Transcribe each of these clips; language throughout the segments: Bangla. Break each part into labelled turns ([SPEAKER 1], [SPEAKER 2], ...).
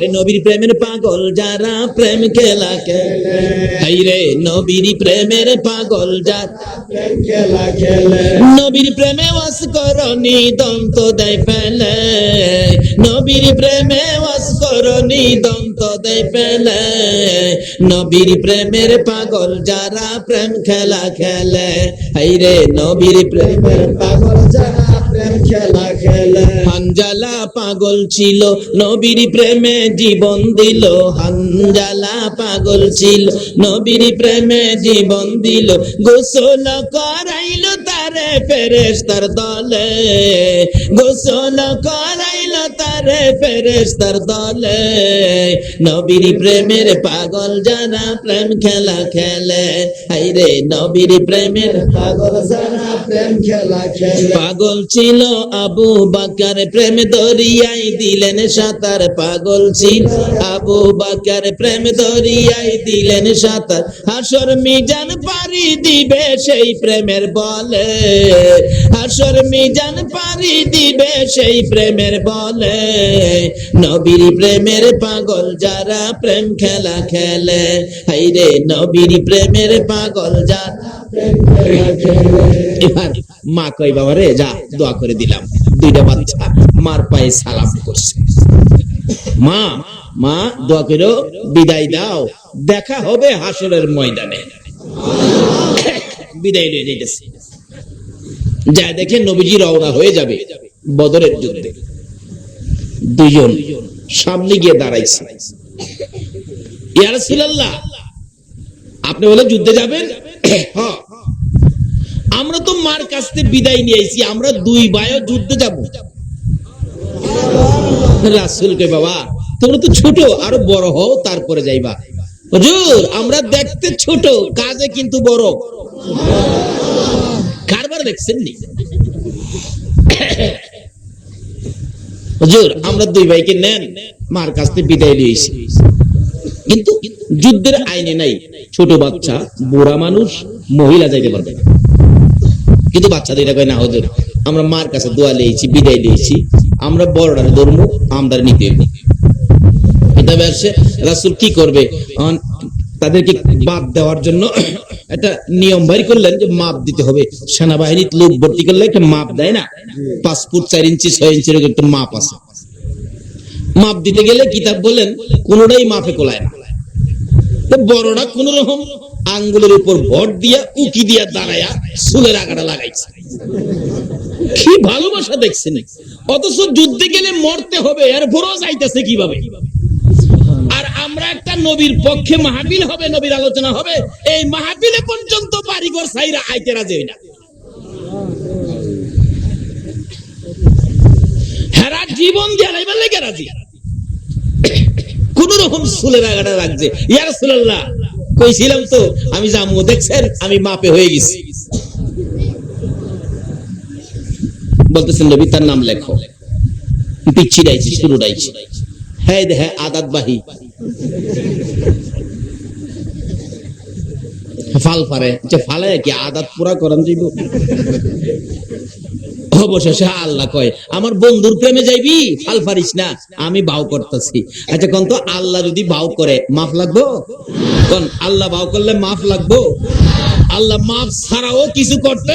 [SPEAKER 1] আরে নবীর প্রেমের পাগল যারা প্রেম খেলা খেলে। রে, নবীর প্রেমের পাগল নবীর প্রেমে ওয়াস করনি দন্ত দেয় ফেলে। নবীর প্রেমে দেয় ফেলে। নবীর প্রেমের পাগল যারা প্রেম খেলা খেলে। রে, নবীর প্রেমের
[SPEAKER 2] পাগল যারা প্রেম খেলে
[SPEAKER 1] হানজালা পাগল ছিল, নবীর প্রেমে জীবন দিল। হানজালা পাগল ছিল, নবীর প্রেমে জীবন দিল। গোসল করাইল তারে ফেরেস্তার দলে। গোসল করাইল তারে ফেরেস্তার দলে। নবীর প্রেমের পাগল জানা প্রেম খেলা খেলে। হাইরে, নবীর প্রেমের
[SPEAKER 2] পাগল যারা প্রেম খেলা খেলে।
[SPEAKER 1] পাগল ছিল আবু বাকার প্রেম দরিয়াই দিলেন সাঁতার পাগল ছিল। আবু বাকার প্রেম দরিয়াই দিলেন সাঁতার। হাসর মিজান পারি দিবে সেই প্রেমের বলে। হাসর মিজান পারি দিবে সেই প্রেমের বলে। নবীর প্রেমের পাগল যারা প্রেম খেলা খেলে। হাইরে নবীর প্রেমের পাগল যারা এবার মা কই বাবা রে যা, দোয়া করে দিলাম। দুইটা বাচ্চা মার পায়ে সালাম করছে। মা মা, দোয়া করো, বিদায় দাও, দেখা হবে হাসরের ময়দানে। বিদায় নিয়ে যেতেছে যা দেখে নবীজি রওনা হয়ে যাবে বদরের যুদ্ধে। দুইজন সামনে গিয়ে দাঁড়াইছে। ইয়া রাসূলুল্লাহ, আপনি বলে যুদ্ধে যাবেন? হ্যাঁ। আমরা তো মার কাছ থেকে বিদায় নিয়ে আইছি, আমরা দুই ভাইও যুদ্ধে যাব। রাসুল কে বাবা, তোমরা তো ছোট, আরও বড় হও, তারপরে যাইবা। হুজুর, আমরা দেখতে ছোট, কাজে কিন্তু বড়। কারবার দেখছেন নি? হুজুর, আমরা দুই ভাইকে নেন, মার কাছ থেকে বিদায় নিয়েছি কিন্তু যুদ্ধের আইনে নাই, ছোট বাচ্চা, বুড়া মানুষ, মহিলা যাইতে পারবে না। কিন্তু বাচ্চাদের এটা কয় না, হুজুর, আমরা মার কাছে দোয়া লিয়েছি, বিদায় দিয়েছি, আমরা বড়রা ধর্ম আমরা নিতে এটা আসছে রাসূল কি করবে? তাদেরকে বাদ দেওয়ার জন্য একটা নিয়ম বাইর করলেন যে মাপ দিতে হবে। সেনাবাহিনীর লোক ভর্তি করলে একটা মাপ দেয় না? পাঁচ ফুট চার ইঞ্চি, ছয় ইঞ্চির একটা মাপ আছে। মাপ দিতে গেলে কিতাব বলেন কোনোটাই মাপে কোলায় না। বড়রা কোন রকম আঙ্গুলের উপর ভর দিয়া উকি দিয়া দাঁড়ায়া চুলের আগাটা লাগাইছে। কি ভালোবাসা দেখছেন? অথচ যুদ্ধে গেলে মরতে হবে, এর ভরও যাইতেছে কীভাবে? আর আমরা একটা নবীর পক্ষে মাহফিল হবে, নবীর আলোচনা হবে, এই মাহফিলে পর্যন্ত বাড়িঘর সাইরা আইতে রাজি না। হেরা জীবন দিয়ে লাইবার লেগে রাজি। কোন রকম চুলের আগাটা রাখছে ইয়ার সুল্লাহ কইছিলাম তো, আমি যাব দেখছেন, আমি মাপে হয়ে গেছি। বলতেছেন, নবী, তার নাম লেখো। পিচ্ছি ডাইছি, শুরু ডাইছি। হ্যাঁ হ্যাঁ আদাত বাহি ফাল ফারে। যে ফালে কি আদাত পুরা করান যাইব? অবশেষে আল্লাহ কয়, আমার বন্ধুর প্রেমে যাইবি? ফাল ফারিস না, আমি বাউ করতেছি। আচ্ছা কোন তো আল্লাহ যদি বাউ করে, মাফ লাগবো? কোন, আল্লাহ বাউ করলে মাফ লাগবো? আল্লাহ মাফ ছাড়াও কিছু করতে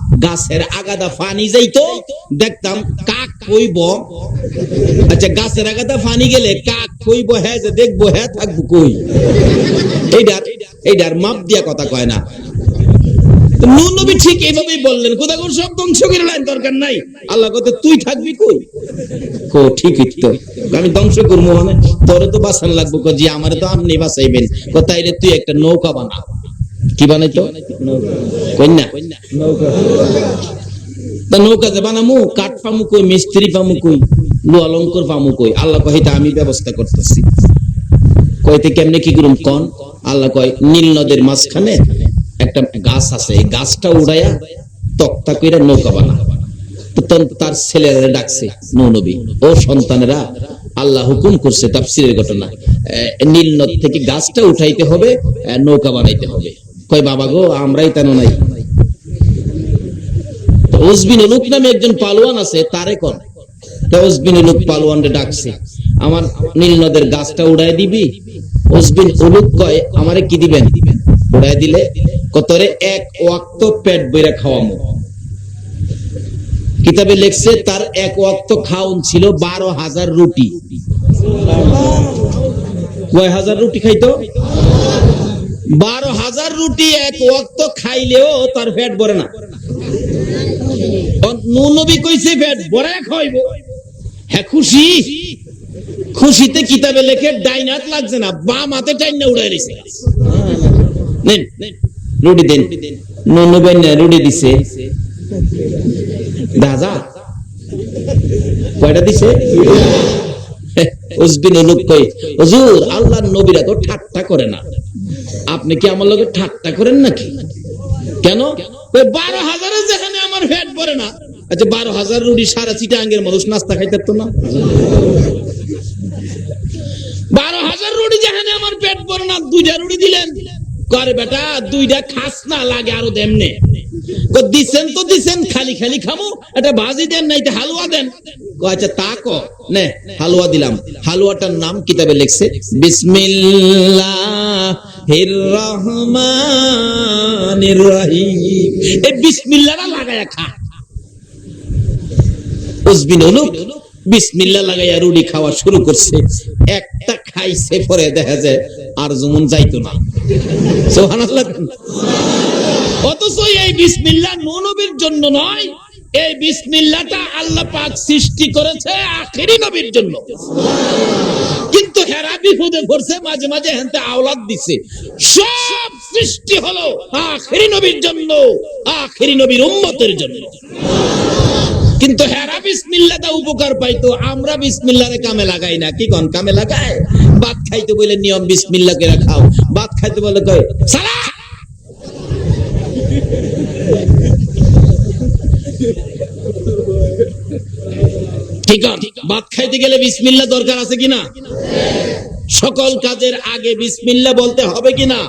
[SPEAKER 1] গাছের আগাদা ফানি যাইতো, দেখতাম কাক কইব আচ্ছা গাছের আগাদা ফানি গেলে কাক কইব হ্যাঁ যে দেখব হ্যাঁ থাকব কই? এইটার এইটার মাপ দিয়া কথা কয় না। নবী ঠিক এইভাবেই বললেন কোথা কোন সব ধ্বংস করে লাইন দরকার নাই। আল্লাহ কত তুই থাকবি কই? কো, ঠিকই তো। আমি ধ্বংস করব মানে তোরে তো বাঁচান লাগবো জি, আমারে তো আপনি বাঁচাইবেন। তাইলে তুই একটা নৌকা বানা। কি বানাইতো কন্যা। কাঠ পামু কই মিস্ত্রি পামু কই লু অলঙ্কর পামু কই আল্লাহ কহিতা আমি ব্যবস্থা করতেছি। কয়তে কেমনে কি করুম কন? আল্লাহ কয়, নীল নদের মাঝখানে একটা গাছ আছে। এই গাছটা উড়াইয়া তক্তা কইরা নৌকা বানা। তার ছেলেরা ডাকছে, নৌ নবী, ও সন্তানেরা, আল্লাহ হুকুম করছে তাফসিরের ঘটনা। নীল নদ থেকে গাছটা উঠাইতে হবে নৌকা বানাইতে হবে। কয়, বাবা গো, আমরাই তেন নাই। উজবিন উলুক নামে একজন পালোয়ান আছে, তারে তো উজবিন উলুক পালোয়ানরে ডাকছে, আমার নীল নদের গাছটা উড়াই দিবি? উজবিন উলুক কয়, আমারে কি দিবেন? উড়াই দিলে, কতরে এক ওয়াক্ত পেট বইরা খাওয়ামো। কিতাবে লেখছে, তার এক ওয়াক্ত খাওন ছিল বারো হাজার রুটি। কয় হাজার রুটি খাইতো? বারো হাজার রুটি এক ওয়াক্ত খাইলেও তার পেট ভরে না। নবী কইছে ভরে খাইব। হ্যাঁ খুশি? খুশিতে কিতাবে লেখে ডাইনাত লাগছে না টাইনা নেন, রুটি দেন। রুটি দিছে। দাদা, কয়টা দিছে? লোক কই হুজুর, আল্লাহর নবীরা তো ঠাট্টা করে না। আপনি কি আমার লোকের ঠাট্টা করেন নাকি? কেন? বারো হাজারে যেখানে আমার ফ্যাট পড়ে না আচ্ছা বারো হাজার রুটি সারা চিটাঙ্গের মানুষ নাস্তা খাইতে তো না? বারো হাজার রুটি যেখানে আমার পেট পড়ে না, দুইটা রুটি দিলেন। করে বেটা, দুইটা খাস না, লাগে আরও দেমনে দিছেন তো দিছেন, খালি খালি খামু, এটা ভাজি দেন না, এটা হালুয়া দেন। আচ্ছা তা ক? নে, হালুয়া দিলাম। হালুয়াটার নাম কিতাবে লিখছে? বিসমিল্লাহির রহমানির রহিম। এই বিসমিল্লাহটা লাগায়া খা। উজবিন হলো বিসমিল্লাহ লাগাইয়া রুটি খাওয়া শুরু করছে। একটা খাইছে পরে দেখা যায় আর যেমন যাইতো না। সুবহানাল্লাহ। অথচ এই বিসমিল্লাহ নবীর জন্য নয়, এই বিসমিল্লাহটা আল্লাহ পাক সৃষ্টি করেছে আখেরি নবীর জন্য। কিন্তু হেরা বিপদে পড়ছে মাঝে মাঝে হেনতে আওলাদ দিছে। সব সৃষ্টি হলো আখেরি নবীর জন্য, আখেরি নবীর উম্মতের জন্য। কিন্তু হেরা বিসমিল্লাটা উপকার পাইতো, আমরা বিসমিল্লারে কামে লাগাই না। কি কোন, কামে লাগায়? ভাত খাইতে বলে নিয়ম বিসমিল্লা করে খাও ভাত খাইতে বলে কয় সালা ভাত খাইতে গেলে বিসমিল্লা দরকার আছে কিনা? সকল কাজের আগে বিসমিল্লা বলতে হবে কিনা?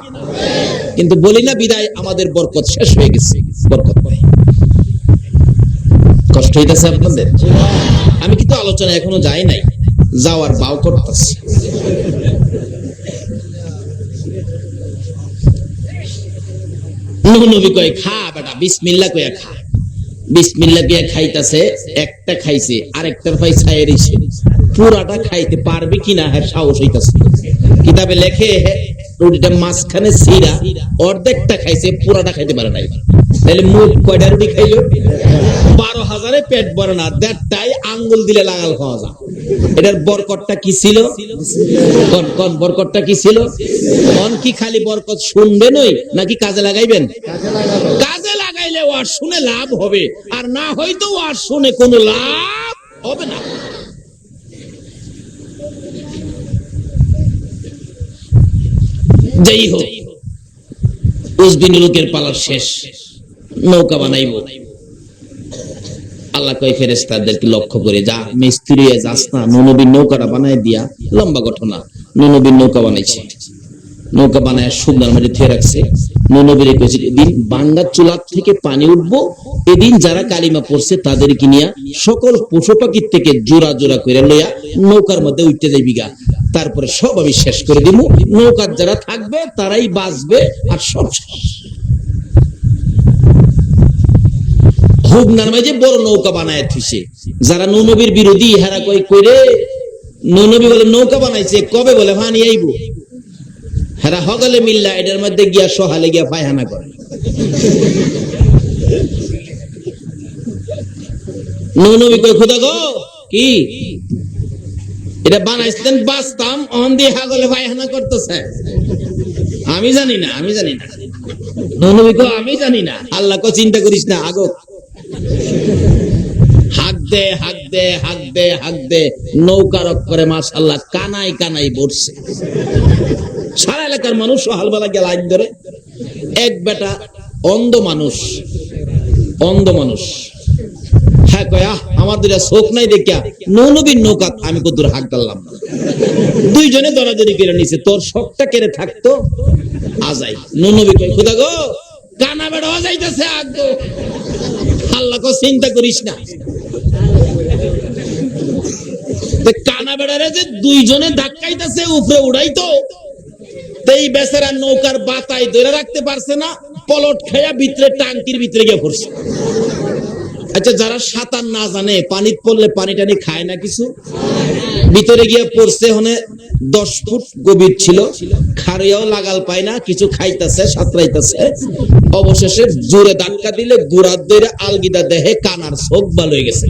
[SPEAKER 1] কিন্তু বলি না, বিদায়, আমাদের বরকত শেষ হয়ে গেছে। বরকত কষ্ট হইতেছে আপনাদের? আমি কিন্তু আলোচনা এখনও যাই নাই। যাওয়ার বাও করতেছি। নবী কয়, খা বেটা, বিসমিল্লা কইয়া খা। বিসমিল্লা কইয়া খাইতাছে, একটা খাইছে, আরেকটার ভাই ছায়ের পুরাটা খাইতে পারবে কিনা হ্যাঁ সাহস হইতাছে। কিতাবে লেখে রুটিটা মাঝখানে সিরা, অর্ধেকটা খাইছে, পুরাটা খাইতে পারে নাই। তাহলে মুখ কয়টা রুটি খাইলো? বারো হাজারে পেট ভরে না দেড়টাই আঙ্গুল দিলে লাগাল খাওয়া যায়। এটার বরকটটা কি ছিল? কোন বরকটটা কি ছিল? কোন কি খালি বরকত শুনবেন ওই নাকি কাজে লাগাইবেন? কাজে লাগাইলে ওয়ার শুনে লাভ হবে, আর না হয়তো ওয়ার শুনে কোনো লাভ হবে না। যাই হোক উজবিন লোকের পালার শেষ, নৌকা বানাইব। আল্লাহ কয় ফেরেস্তাদেরকে লক্ষ্য করে যা, মিস্ত্রি যাস না ননবীর নৌকাটা বানায় দিয়া, লম্বা ঘটনা ননবীর নৌকা বানাইছে। নৌকা বানায় সুন্দর মাঝে থিয়ে রাখছে। ননবীর কইছে এদিন বাঙ্গার চুলার থেকে পানি উঠবো। এদিন যারা কালিমা পড়ছে, তাদেরকে নিয়ে সকল পশু পাখির থেকে জোড়া জোড়া করে লইয়া নৌকার মধ্যে উঠতে যাইবি গা। তারপরে সব আমি শেষ করে দিব। নৌকার যারা থাকবে, তারাই বাঁচবে আর সব হুগনার মাঝে বড় নৌকা বানায় যারা নৌনবীর বিরোধী কই নৌনবী বলে নৌকা বানাইছে, কবে বলে পানি আইব? হেরা হগলে মিল্লা, এটার মধ্যে গিয়া সহালে গিয়া পায়খানা করে। নৌনবী কই খোদা গো, কি? এটা বানাইছেন বাঁচতাম অন দিয়ে হাগলে পায়খানা করতেছে। আমি জানি না, আমি জানি না। আমি জানি না। আল্লাহ কো, চিন্তা করিস না আগো হাক দে হাক দে হাক দে হাক দে। নৌকা রক করে মাশাল্লাহ কানাই কানাই বসছে সারা এলাকার মানুষ সকালবেলা গেল লাইন ধরে। এক বেটা অন্ধ মানুষ অন্ধ মানুষ। হ্যাঁ কয়া, আমার চোখ নাই দেখিয়া নৌনবীর নৌকা আমি হাক ডাললাম দুইজনে দরাদরি নিছে, তোর কেড়ে থাকতো? আজাই নৌনবী কয় গো, কানা বেড়া যাইতেছে আগো আল্লাহ চিন্তা করিস না। কানা বেড়ারে যে দুইজনে ধাক্কাইতেছে, উপরে উড়াইতো। এই বেচারা নৌকার বাতায় ধরে রাখতে পারছে না, পলট খাইয়া ভিতরে টাঙ্কির ভিতরে গিয়ে পড়ছে। আচ্ছা যারা সাঁতার না জানে, পানিত পড়লে পানি টানি খায় না কিছু? ভিতরে গিয়ে পড়ছে হনে দশ ফুট গভীর ছিল খারিয়াও লাগাল পায় না, কিছু খাইতেছে, সাঁতরাইতেছে। অবশেষে জোরে ধাক্কা দিলে গুড়ার দইরে আলগিদা দেহে কানার চোখ ভালো হয়ে গেছে।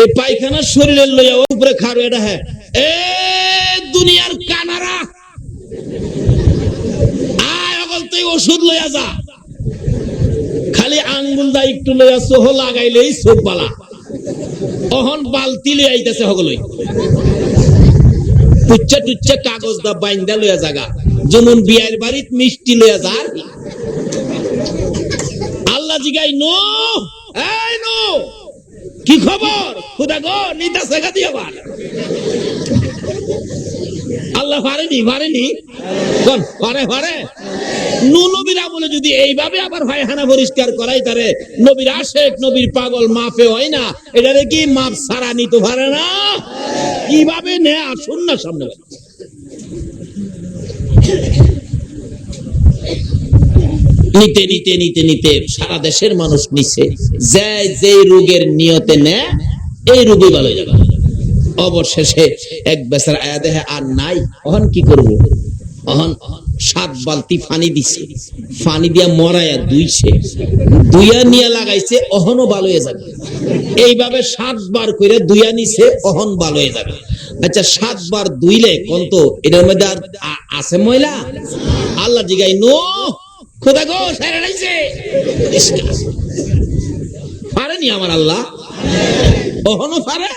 [SPEAKER 1] এই পায়খানা শরীরের লইয়া উপরে খারো এটা হ্যাঁ। এ দুনিয়ার কানারা! আয় অকল তুই ওষুধ লইয়া যা। খালি আঙ্গুল দা একটু লইয়া সোহ লাগাইলেই চোখ বালা। অহন বালতি লই আইতাছে হগলই টুচ্চা টুচ্চা কাগজ দা বাইন্দা লইয়া জাগা। যেমন বিয়ার বাড়িত মিষ্টি লইয়া যা। আর আল্লাহ জিগাই, নো, এই নো, কি খবর? খুদা গো নিতা শেখা দিয়ে আল্লাহ পারেনি পারেনি। কোন পারে নবীরা বলে যদি এইভাবে আবার ভাইহানা পরিষ্কার করাই তারে, নবীর নবীর পাগল মাফে হয় না। এটারে কি মাপ সারা নিতে পারে না? কীভাবে নে সামনে নিতে নিতে নিতে নিতে সারা দেশের মানুষ নিছে। যে যে রোগের নিয়তে নে এই রোগী ভালো যাবে। অবশেষে এক বেচারা আয়া দেহে, আর নাই, অহন কি করব? অহন সাত বালতি পানি দিছে। পানি দিয়া মরায়া দুইছে। দুইয়া নিয়ে লাগাইছে, অহনও ভালো হয়ে যাবে। এইভাবে সাতবার করে দুইয়া নিছে, অহন ভালো হয়ে যাবে। আচ্ছা সাতবার দুইলে কোন তো? এটার মধ্যে আর আছে ময়লা? আল্লাহ জিগাই নো, খোদা গো সারা রাইছে পারেনি আমার আল্লাহ? কখনো পারে?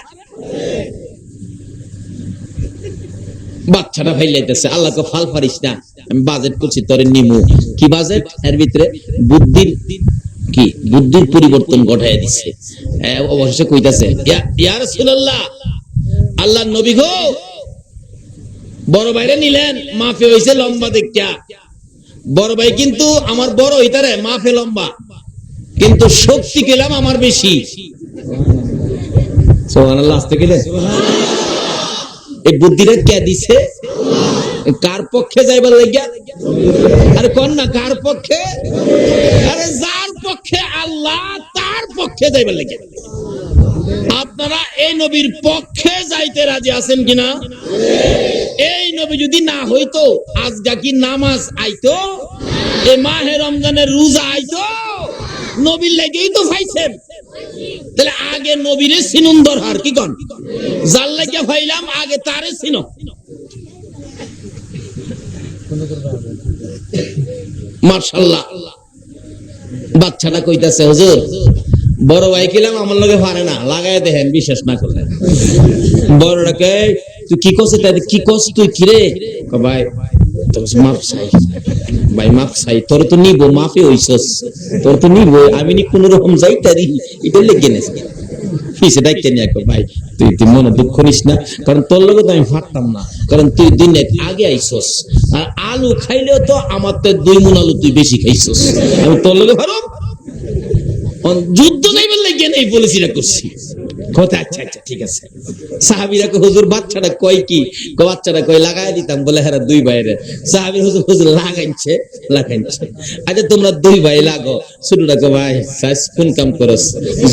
[SPEAKER 1] বাচ্চাটা ফাইলাইতেছে আল্লাহকে ফাল পারিস না, আমি বাজেট করছি, তোরে নিমু। কি বাজেট এর ভিতরে বুদ্ধির কি? বুদ্ধির পরিবর্তন ঘটাই দিছে। অবশেষে কইতাছে, ইয়া রাসূলুল্লাহ আল্লাহর নবী গো, বড় ভাইরে নিলেন, মাফে হইছে লম্বা দেখা বড় ভাই কিন্তু আমার বড় হইতারে, মাফে লম্বা। কিন্তু শক্তি পেলাম আমার বেশি। সুবহানাল্লাহ, আসতে গেলে? এই বুদ্ধিটা কে দিছে? কার পক্ষে যাইবার লাগিয়া? আরে কোন না, কার পক্ষে? আরে যার পক্ষে আল্লাহ, তার পক্ষে যাইবার লাগিয়া। আপনারা এই নবীর পক্ষে যাইতে রাজি আছেন কিনা? এই নবী যদি না হইতো, আজগা কি নামাজ আইতো? এ মাহে রমজানের রোজা আইতো? নবীর লেগেই তো পাইছেন তাহলে আগে নবীরে সিনুন দরহার, কি কন? যার লাগিয়া ফাইলাম আগে তারে সিনো মার্শাল্লাহ। বাচ্চাটা কইতাছে, হুজুর, বড় ভাই কিলাম, আমার লগে পারে না লাগাই দেখেন বিশ্বাস না করলে। বড়টাকে তুই কি তাই কি করছিস তুই কিরে? ভাই চাই। ভাই চাই। তোর তো নিব তোর তো নিব, আমি নি কোন রকম এটা লেগে পিছে নিয়ে ভাই, তুই তুই মনে দুঃখ নিস না। কারণ তোর লগে তো আমি ফাটতাম না। কারণ তুই দিন এক আগে আইছস। আর আলু খাইলেও তো আমার তো দুই মন আলু তুই বেশি খাইছস। আমি তোর লগে ভারম যুদ্ধ যাইবার লাগে নেই পলিসিটা করছি। কথা আচ্ছা আচ্ছা ঠিক আছে। সাহাবিরা হুজুর বাচ্চাটা কয় কি? বাচ্চাটা কয় লাগাই দিতাম। বলে হ্যাঁ দুই ভাইরে সাহাবির হুজুর হুজুর লাগাইছে লাগাইছে। আচ্ছা তোমরা দুই ভাই লাগো। ছোটটা কো ভাই সাস কোন কাম করস?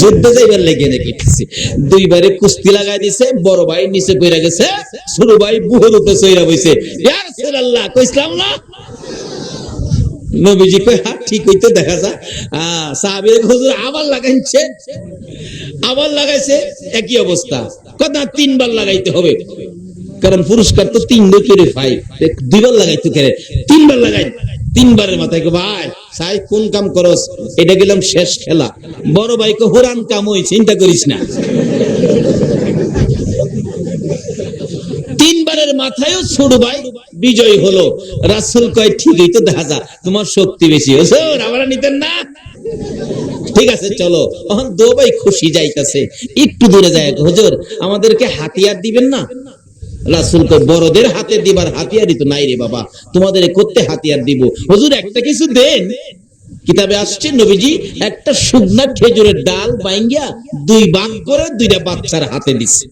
[SPEAKER 1] যুদ্ধ যাইবার লাগে নাকি দুই কুস্তি লাগাই দিছে, বড় ভাই নিচে কইরা গেছে, ছোট ভাই বুহর উপরে সইরা বইছে। না? নবীজি কই হ্যাঁ ঠিক হইতে দেখা যায় সাহাবীর হুজুর আবার লাগাইছে। আবার লাগাইছে, একই অবস্থা। কথা তিনবার লাগাইতে হবে। কারণ পুরস্কার তো তিন করে পাই দুইবার লাগাইতে কেন তিনবার লাগাই, তিনবারের মাথায় ভাই সাই কোন কাম করস? এটা গেলাম শেষ খেলা। বড় ভাইকে হুরান কাম হই চিন্তা করিস না তিনবারের মাথায়ও ছোট ভাই, বিজয় হলো। রাসুল কয়, ঠিকই তো দেখা যা তোমার শক্তি বেশি। হুজুর আমরা নিতেন না। ঠিক আছে, চলো। এখন দো ভাই খুশি যাইতাছে। একটু দূরে যায়, হুজুর, আমাদেরকে হাতিয়ার দিবেন না? রাসুল কয়, বড়দের হাতে দিবার হাতিয়ারই তো নাই রে বাবা। তোমাদের করতে হাতিয়ার দিব। হুজুর, একটা কিছু দেন। কিতাবে আসছে, নবীজি, একটা শুকনা খেজুরের ডাল বাইঙ্গিয়া দুই ভাগ করে দুইটা বাচ্চার হাতে দিচ্ছে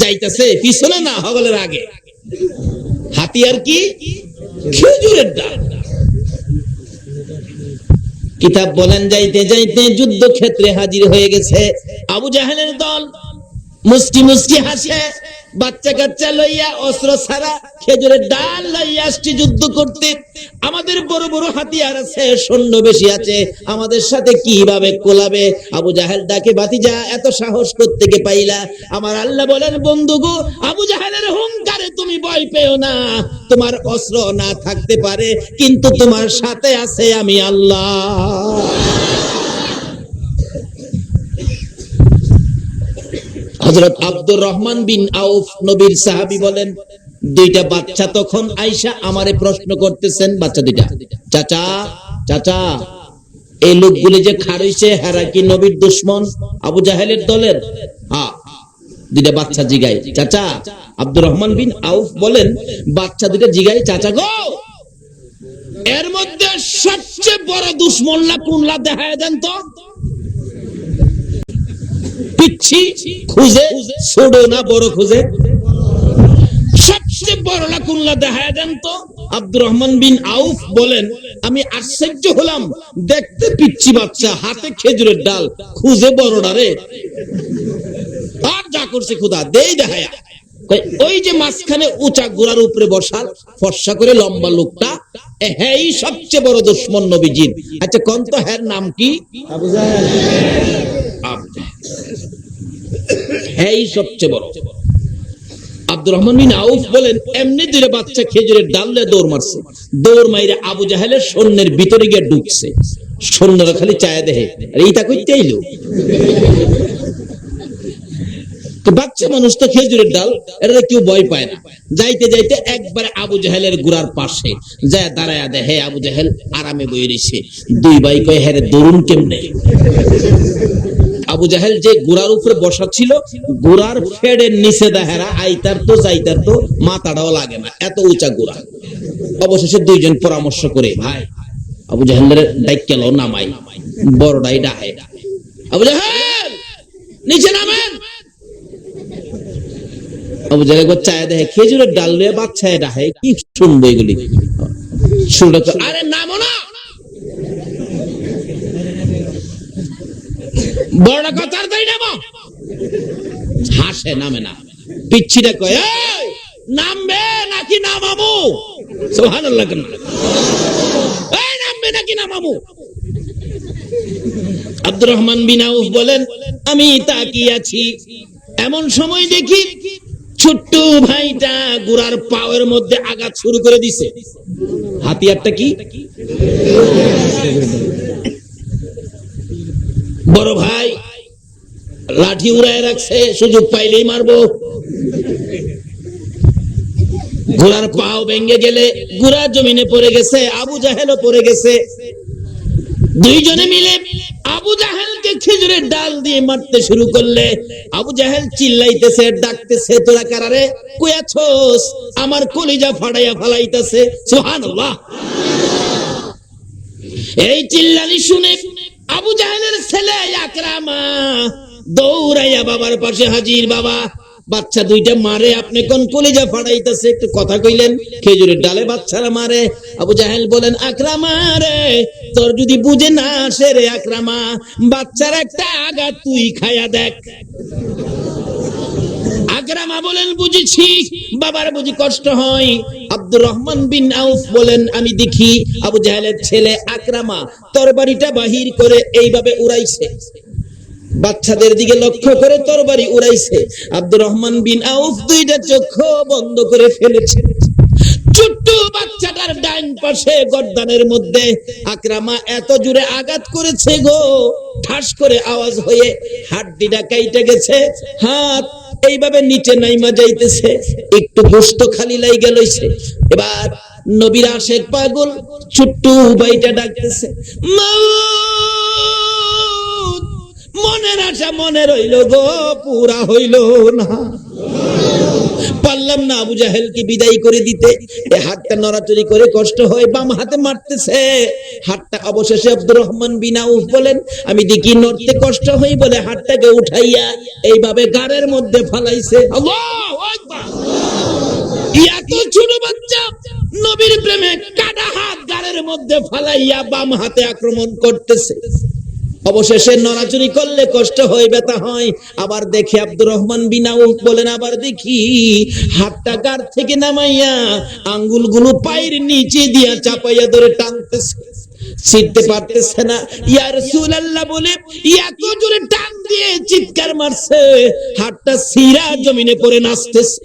[SPEAKER 1] যাইতাছে, পিছনে না হগলের আগে। হাতিয়ার কি? খেজুরের ডাল। কিতাব বলেন, যাইতে যাইতে যুদ্ধ ক্ষেত্রে হাজির হয়ে গেছে আবু জাহেলের দল। মুষ্টি মুষ্টি হাসে। বাচ্চা কাচ্চা লইয়া অস্ত্র ছাড়া খেজুরের ডাল লইয়া আসছি যুদ্ধ করতে। আমাদের বড় বড় হাতিয়ার আছে, সৈন্য বেশি আছে। আমাদের সাথে কীভাবে কোলাবে? আবু জাহেল ডাকে বাতিজা এত সাহস করতে গে পাইলা? আমার আল্লাহ বলেন, বন্ধু গো, আবু জাহেলের হুঙ্কারে তুমি ভয় পেও না। তোমার অস্ত্র না থাকতে পারে, কিন্তু তোমার সাথে আছে আমি আল্লাহ। হযরত আব্দুর রহমান বিন আউফ নবীর সাহাবী বলেন, দুইটা বাচ্চা তখন আইসা আমারে প্রশ্ন করতেছেন, বাচ্চা দুইটা। চাচা চাচা, এই লোকগুলি যে খারইছে হেরা কি নবীর দুশ্মন? আবু জাহেলের দলের? হ্যাঁ দুইটা বাচ্চা জিগাই। চাচা, আব্দুর রহমান বিন আউফ বলেন, বাচ্চা দুইটা জিগাই, চাচা গো! এর মধ্যে সবচেয়ে বড় দুশ্মনলা কোনলা দেখায় দেন তো? পিচ্ছি খুঁজে ছোট না বড় খুঁজে। সবচেয়ে বড় না কুল্লা দেখায় দেন তো আব্দুর রহমান বিন আউফ বলেন আমি আশ্চর্য হলাম দেখতে পিচ্ছি বাচ্চা হাতে খেজুরের ডাল খুঁজে বড়টা রে। আর যা করছে খুদা দেই দেখায়া। ওই যে মাঝখানে উঁচা গোড়ার উপরে বসাল ফর্সা করে লম্বা লোকটা হ্যাঁ সবচেয়ে বড় দুশ্মন নবীজির। আচ্ছা কন্ত হ্যার নাম কি?
[SPEAKER 2] আবু
[SPEAKER 1] হ্যাঁ সবচেয়ে বড়। আব্দুর রহমান বিন আউফ বলেন, এমনি দুইটা বাচ্চা খেজুরের ডাল দৌড় মারছে। দৌড় মাইরে আবু জাহেলের সৈন্যের ভিতরে গিয়ে ঢুকছে। সৈন্যরা খালি চায়া দেহে এইটা কইতে আইলো? তো বাচ্চা মানুষ তো খেজুরের ডাল এটা কেউ ভয় পায় না। যাইতে যাইতে একবারে আবু জাহেলের গুড়ার পাশে যায় দাঁড়ায়া দেহে আবু জাহেল, আরামে বই রইছে। দুই ভাই কয় হ্যাঁ দরুন কেমনে? আবু জাহেল যে গোড়ার উপরে বসা ছিল গোড়ার ফেডের নিচে দেহেরা আইতার তো যাইতার তো মাথাটাও লাগে না, এত উঁচা গোড়া অবশেষে দুইজন পরামর্শ করে, ভাই, আবু জাহেলের ডাইকেল নামাই, বড়টাই ডাহে। আবু জাহেল, নিচে নামেন। আবু জাহেল চায় দেখে, খেজুরের ডাল দিয়ে বাচ্চায় ডাহে, কি শুনব এগুলি। শুনলে তো, আরে নামো না। বড় কথার তাই নামো। হাসে, নামে না। পিচ্ছিটা নামবে নাকি নামামু নামবে? নাকি নামামু আব্দুর রহমান বিন বলেন, আমি তাকিয়ে আছি এমন সময় দেখি ছোট্ট ভাইটা গুড়ার পাওয়ের মধ্যে আঘাত শুরু করে দিছে। হাতিয়ারটা কি? বড় ভাই, লাঠি উড়ায় রাখছে, সুযোগ পাইলেই মারবো। ঘোড়ার পাও ভেঙে গেলে ঘোড়া জমিনে পড়ে গেছে, আবু জাহেলও পড়ে গেছে। দুইজনে মিলে আবু জাহেলকে খেজুরের ডাল দিয়ে মারতে শুরু করলে, আবু জাহেল চিল্লাইতেছে, ডাকতেছে, তোরা কারারে কুয়াছোস আমার কলিজা ফাড়াইয়া ফালাইতেছে। সুবহানাল্লাহ। এই চিল্লানি শুনে আবু জাহেলের ছেলে আকরামা। দৌড়াইয়া বাবার পাশে হাজির বাবা। বাচ্চা দুইটা মারে, আপনি কোন কলিজা ফাড়াইতেছে? একটু কথা কইলেন, খেজুরের ডালে বাচ্চারা মারে। আবু জাহেল বলেন, আকরামা রে, তোর যদি বুঝে না আসে রে আকরামা, বাচ্চার একটা আগা তুই খায়া দেখ। আকরামা বলেন, বুঝেছি। বাবার বুঝি কষ্ট হয়। আব্দুর রহমান বিন আউফ বলেন, আমি দেখি আবু জাহেলের ছেলে আকরামা তরবারিটা বাহির করে এইভাবে উড়াইছে। বাচ্চাদের দিকে লক্ষ্য করে তরবারি উড়াইছে। আব্দুর রহমান বিন আউফ দুইটা চোখ বন্ধ করে ফেলেছে। ছোট্ট বাচ্চাটা মাথার ডাইন পাশে গর্দানের মধ্যে আকরামা এত জোরে আঘাত করেছে গো। ঠাস করে আওয়াজ হয়ে হাড্ডিটা কাইটে গেছে। হাত এইভাবে নিচে নাইমা যাইতেছে, একটু গোস্ত খালি লাই লইছে। এবার নবীর আশেক পাগল ছোট্টু বাইটা ডাকতেছে মা মনের আশা মনে রইল গো, পুরা হইল না। পারলাম না, আবু জাহেলকে বিদায় করে দিতে। হাতটা নড়াচড়ি করে কষ্ট হয়, বাম হাতে মারতেছে। হাতটা অবশেষে আব্দুর রহমান বিনা উফ বলেন, আমি দেখি নড়তে কষ্ট হই বলে হাতটাকে উঠাইয়া এইভাবে গাড়ের মধ্যে ফালাইছে। এত ছোট বাচ্চা নবীর প্রেমে কাটা হাত গাড়ের মধ্যে ফালাইয়া বাম হাতে আক্রমণ করতেছে। অবশেষে নড়াচড়ি করলে কষ্ট হয়, ব্যথা হয়। আবার দেখে আব্দুর রহমান বিনা বিনাউ বলেন, আবার দেখি হাতটা গার থেকে নামাইয়া আঙ্গুলগুলো পায়ের নিচে দিয়া চাপাইয়া ধরে টানতেছে। পারতেছে না। ইয়া রাসূলুল্লাহ বলে এত জোরে টান দিয়ে চিৎকার মারছে। হাতটা সিরা জমিনে পড়ে নাচতেছে।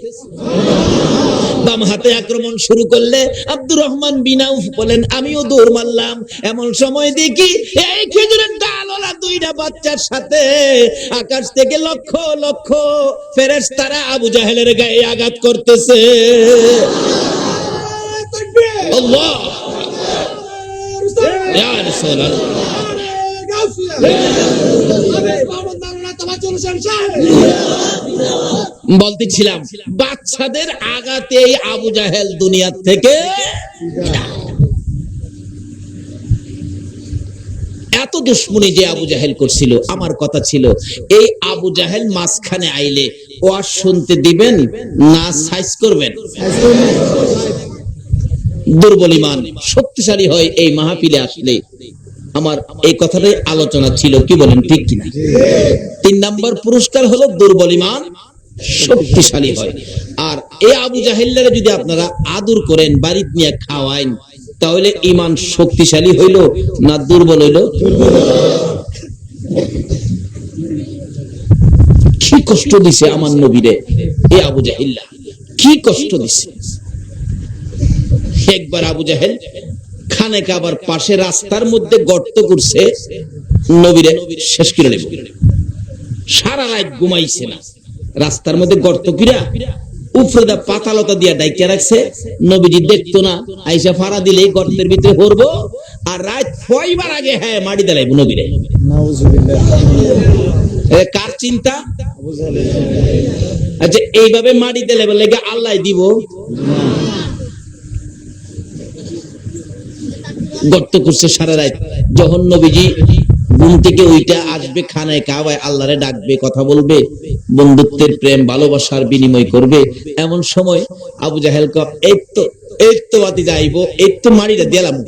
[SPEAKER 1] বাম হাতে আক্রমণ শুরু করলে আব্দুর রহমান বিনাউফ বলেন আমিও দৌড় মারলাম এমন সময় দেখি এই খেজুরের ডালওয়ালা দুইটা বাচ্চার সাথে আকাশ থেকে লক্ষ লক্ষ ফেরেস তারা আবু জাহেলের গায়ে আঘাত করতেছে আল্লাহ ইয়া রাসূলুল্লাহ বলতেছিলাম, বাচ্চাদের আঘাতে আবু জাহেল দুনিয়া থেকে এত দুশ্মনী যে আবু জাহেল করছিল, আমার কথা ছিল, এই আবু জাহেল মাঝখানে আইলে ওয়াজ শুনতে দিবেন না, সাইজ করবেন। দুর্বল ইমান, শক্তিশালী হয় এই মাহফিলে আসলে আমার এই কথাটাই আলোচনা ছিল, কি বলেন, ঠিক কিনা? তিন নাম্বার পুরস্কার হলো দুর্বল ইমান, শক্তিশালী হয়। আর এই আবু জাহেল্লারে যদি আপনারা আদর করেন, বাড়িতে নিয়ে খাওয়াইন, তাহলে ইমান শক্তিশালী হইল না দুর্বল হইল? কি কষ্ট দিছে আমার নবীরে, এ আবু জাহিল্লা কি কষ্ট দিছে? একবার আবু জাহেল খানে কাবার পাশে রাস্তার মধ্যে গর্ত করছে, নবীরে শেষ করে নেব। সারা রাত ঘুমাইছে না। রাস্তার মধ্যে গর্ত কিরা পাতালতা দিয়া রাখছে। নবীজি দেখতো না, আইসা ফাড়া দিলেই গর্তের ভিতরে আর রাত ছয়বার আগে হ্যাঁ মাটি দিলাইব নবীরে। কার চিন্তা? আচ্ছা এইভাবে মাটি দিলে লেগে আল্লাহ দিব। গর্ত করছে সারা রাত। যখন নবীজি ঘুম থেকে ওইটা আসবে খানায় কাবায়, আল্লাহরে ডাকবে, কথা বলবে, বন্ধুত্বের প্রেম, ভালোবাসার বিনিময় করবে, এমন সময় আবু জাহেল ক এই তো এই তো বাতি যাইবো, এই তো মারিটা দিলাম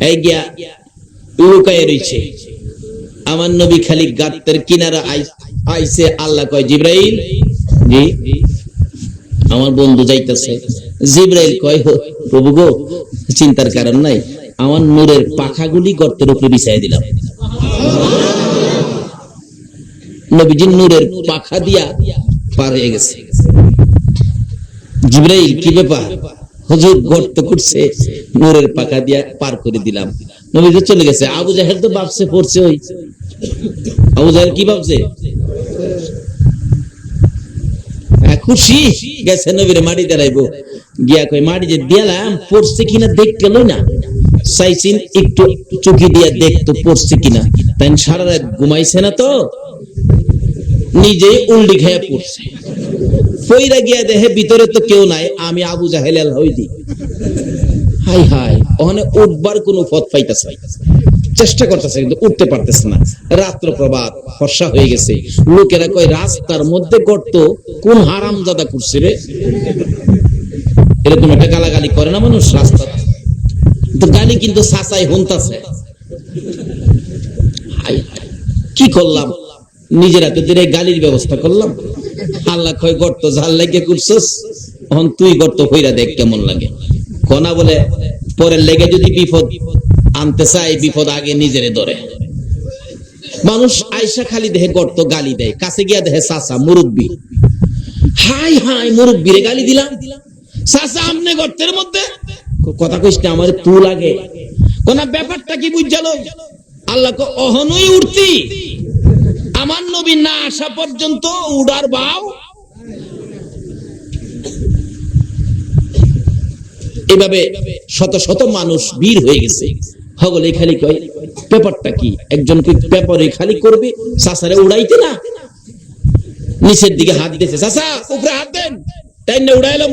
[SPEAKER 1] এই গিয়া লুকায় রইছে। আমার নবী খালি গাত্তের কিনারা আই- আইছে আল্লাহ কয়, জিব্রাইল, জি, আমার বন্ধু যাইতেছে। জিব্রাইল কয় "হো, প্রভু গো চিন্তার কারণ নাই। আমার নূরের পাখাগুলি গর্তের উপরে বিছাই দিলাম। নবীজির নূরের পাখা দিয়া পার হয়ে গেছে। জিব্রাইল কি ব্যাপার? হুজুর গর্ত করছে নূরের পাখা দিয়া পার করে দিলাম। নবীজি চলে গেছে। আবু জাহেল তো ভাবছে পড়ছে ওই। আবু জাহেল কি ভাবছে? হ্যাঁ, খুশি গেছে নবীরে মাটি দাঁড়াইবো। গিয়া কই মাটি যে পড়ছে কিনা দেখতে লই না। একটু দিয়া দেখতো, পড়ছে কিনা? তাই সারা রাত ঘুমাইছে না তো খেয়ে পড়ছে। গিয়া ভিতরে তো কেউ নাই, আমি আবু হইদি হাই হাই, ওখানে উঠবার কোনো পথ পাইতেছে চেষ্টা করতেছে, কিন্তু উঠতে পারতেছে না। রাত্র প্রবাদ ফর্সা হয়ে গেছে। লোকেরা কয়, রাস্তার মধ্যে গর্ত, কোন হারাম দাদা করছে রে? এরকম একটা গালাগালি করে না মানুষ রাস্তা। তো গালি কিন্তু সাসাই হুনতাছে কি করলাম? নিজের হাতে ধরে গালির ব্যবস্থা করলাম। আল্লাহ কয়, গর্ত ঝাল লাগে করছস এখন তুই গর্ত কইরা দেখ কেমন লাগে। কনা বলে, পরের লেগে যদি বিপদ আনতে চাই বিপদ আগে নিজেরে ধরে। মানুষ আয়সা খালি দেহে গর্ত গালি দেয়, কাছে গিয়া দেহে সাসা মুরব্বী। হাই হাই মুরব্বীরে গালি দিলাম দিলাম। চাচা আমনে গর্তের মধ্যে? কথা কইস না আমার তু লাগে। কোন ব্যাপারটা কি আল্লাহ অহনই আমার নবী না আসা পর্যন্ত উড়ার এভাবে শত শত মানুষ বীর হয়ে গেছে। হগলে খালি কয় পেপারটা কি? একজন কি পেপারে খালি করবে? সাসারে উড়াইতে না? নিচের দিকে হাত দিয়েছে চাচা উপরে হাত দেন। তাই না উড়াইলাম।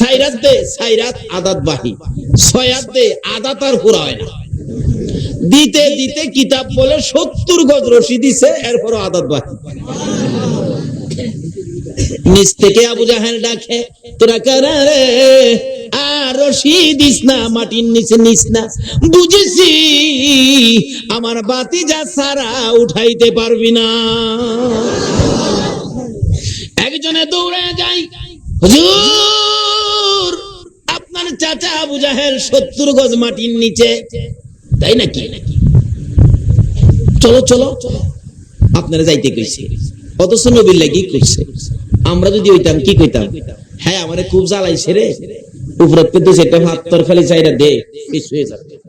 [SPEAKER 1] সাইরাত দে, সাইরাত আদাত বাহি। ছয়াত দে, আদাত আর হয় না। দিতে দিতে কিতাব বলে সত্তর গজ রশি দিছে, এরপরও আদাত বাহি। নিচ থেকে আবু ডাকে, তোরা আর রশি দিস না, মাটির নিচে নিস না। বুঝেছি, আমার বাতি যা সারা উঠাইতে পারবি না। একজনে দৌড়ে যাই হুজুর চাচা আবু জাহেল সত্তর গজ মাটির নিচে। তাই নাকি? চলো চলো। আপনারা যাইতে কইছে। অথচ নবীর লাগি কইছে। আমরা যদি হইতাম, কি কইতাম? হ্যাঁ আমারে খুব জ্বালাইছে রে। উপরে পেতে সেটা ভাত তরকারি চাইরা দে হয়ে যাবে।